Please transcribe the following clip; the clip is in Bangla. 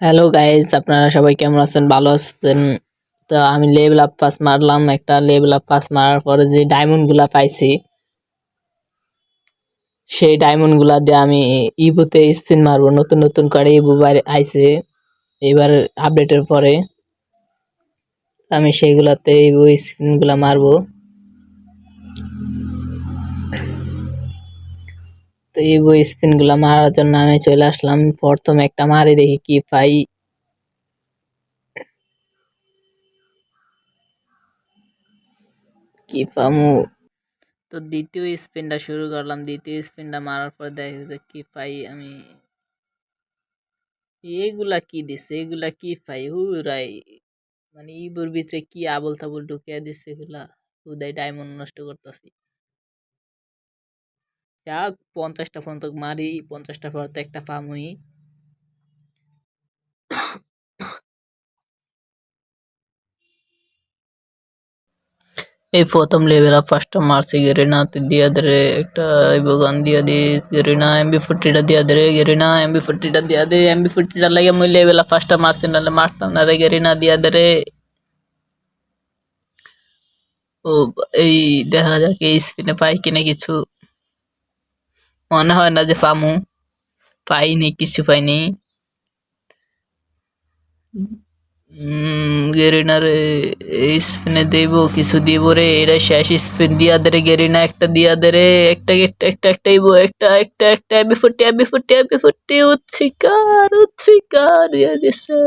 হ্যালো গাইস আপনারা সবাই কেমন আছেন? ভালো আছেন? তো আমি লেভেল আপ পাস মারলাম। একটা লেভেল আপ পাস মারার পরে যে ডায়মন্ডগুলা পাইছি, সেই ডায়মন্ডগুলা দিয়ে আমি ইবুতে স্পিন মারবো। নতুন নতুন করে ইবু বাইরে আইছে। এবার আপডেটের পরে আমি সেইগুলাতে ইবু স্পিনগুলা মারবো। তো ইবু স্পিনগুলা মারার জন্য আমি চলে আসলাম। প্রথম একটা মারি দেখি কি পাই। কি পামু? তো দ্বিতীয় স্পিনটা শুরু করলাম। দ্বিতীয় স্পিনটা মারার পর দেখবে কি পাই আমি। এগুলা কি দিছে? এগুলা কি পাই? হুরাই। মানে ইবুর ভিতরে কি আবল তাবল ঢুকিয়ে দিছে এগুলা? উদয় ডায়মন্ড নষ্ট করতেছি। যাক, পঞ্চাশটা পর্যন্ত মারি পঞ্চাশটা পর তো একটা পামুই। এই প্রথম লেভেল আপ ফার্স্ট মারছি, গেরিনা দিয়া দে একটা গান দিয়া দি, গেরিনা এমবি ফোর্টিটা দিয়া দে রে, গেরিনা এমবি ফোর্টিটা দিয়া দে এমবি ফোর্টিটা লাগে মুই লেভেল আপ ফার্স্ট মারছি, নাহলে মারতাম না রে, গেরিনা, দিয়া দে রে। ও, এই দেখা যাক, এই স্পিনে পাই কিনা কিছু। মনে হয় না যে পামু। পাইনি, কিছু পাইনি। গেরিনারে স্পিনে দেব কিছু দিব রে। এটা শেষ স্পিন দিয়া দে রে, গেরিনা একটা দিয়া দে রে। একটা একটা একটা একটা ইবো একটা একটা একটা। এবি ফুটি এবি ফুটি এবি ফুটি। উৎফিকার উৎফিকার দিয়া দিছে।